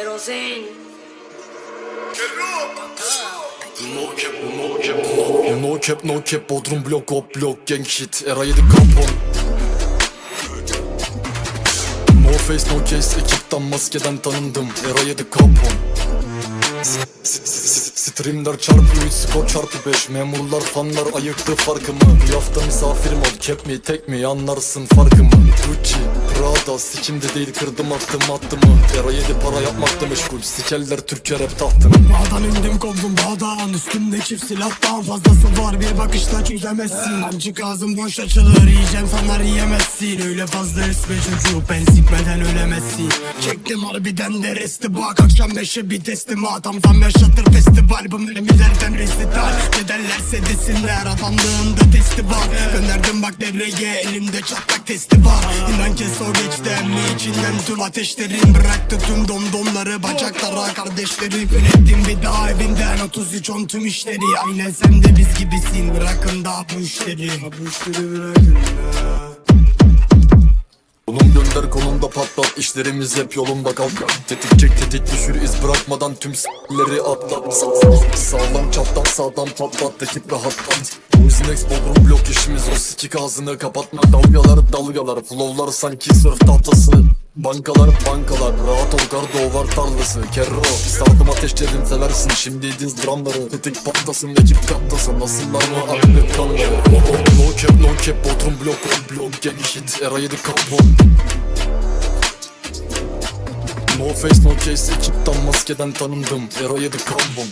Erozen. No cap, no cap, no cap, no cap, Bodrum blok, hop blok, gang shit, era 7 kampon. No face, no case, ekipten maskeden tanındım, era 7 kampon. S- s- s- Streamler çarpı 3 skor çarpı 5 Memurlar fanlar ayıktı farkımı. Bir hafta misafirim ol cap mi tek mi anlarsın farkımı. Gucci, Prada sikimde değil kırdım attım attımı Era 7 para yapmakta meşgul. Sikerler Türkçe rap tahtını. Dağdan indim kovdum dağdan Üstümde çift silahtan fazlası var. Bir bakışla çözemezsin. Amcık ağzım boş açılır yiyeceğim sanlar yiyemezsin. Öyle fazla esme çocuk ben sikmeden ölemezsin. Çektim harbiden de resti bak akşam beşe bir teslimat Amzam yaşatır festival bu mermilerden resital. Ne derlerse desinler adamlığımda testi var. Gönderdim bak devreye elimde çatlak testi var. İnan kes o geçti emmi içinden tüm ateşlerin Bıraktı tüm domdomları bacaklara kardeşleri Yönettim bir daha evinden. 33 on tüm işleri Aynen sen de biz gibisin. Bırakın daha bu işleri. Bu işleri bırakın ya Kolum gönder kolumda patlat işlerimiz hep yolunda kal Tetik çek tetik düşür iz bırakmadan tüm s**leri atlat Sa- Sağlam çatlat sağdan patlat ekip rahatlat. Boysnex Bodrum blok işimiz o. Sikik ağzını kapatma. Dalgalar dalgalar. Flowlar sanki sörf tahtası Bankalar bankalar. Rahat ol gardo var tarlası. Kerro. Sardım ateşledim seversin. Şimdi diz dramları. Tetik patlasın ekip katlasın nasıllar mı? Aklı kanları No cap no cap. Bodrum blok blok. Gang shit era 7 kampon No face no case. Ekipten maskeden tanındım. Era 7 kambon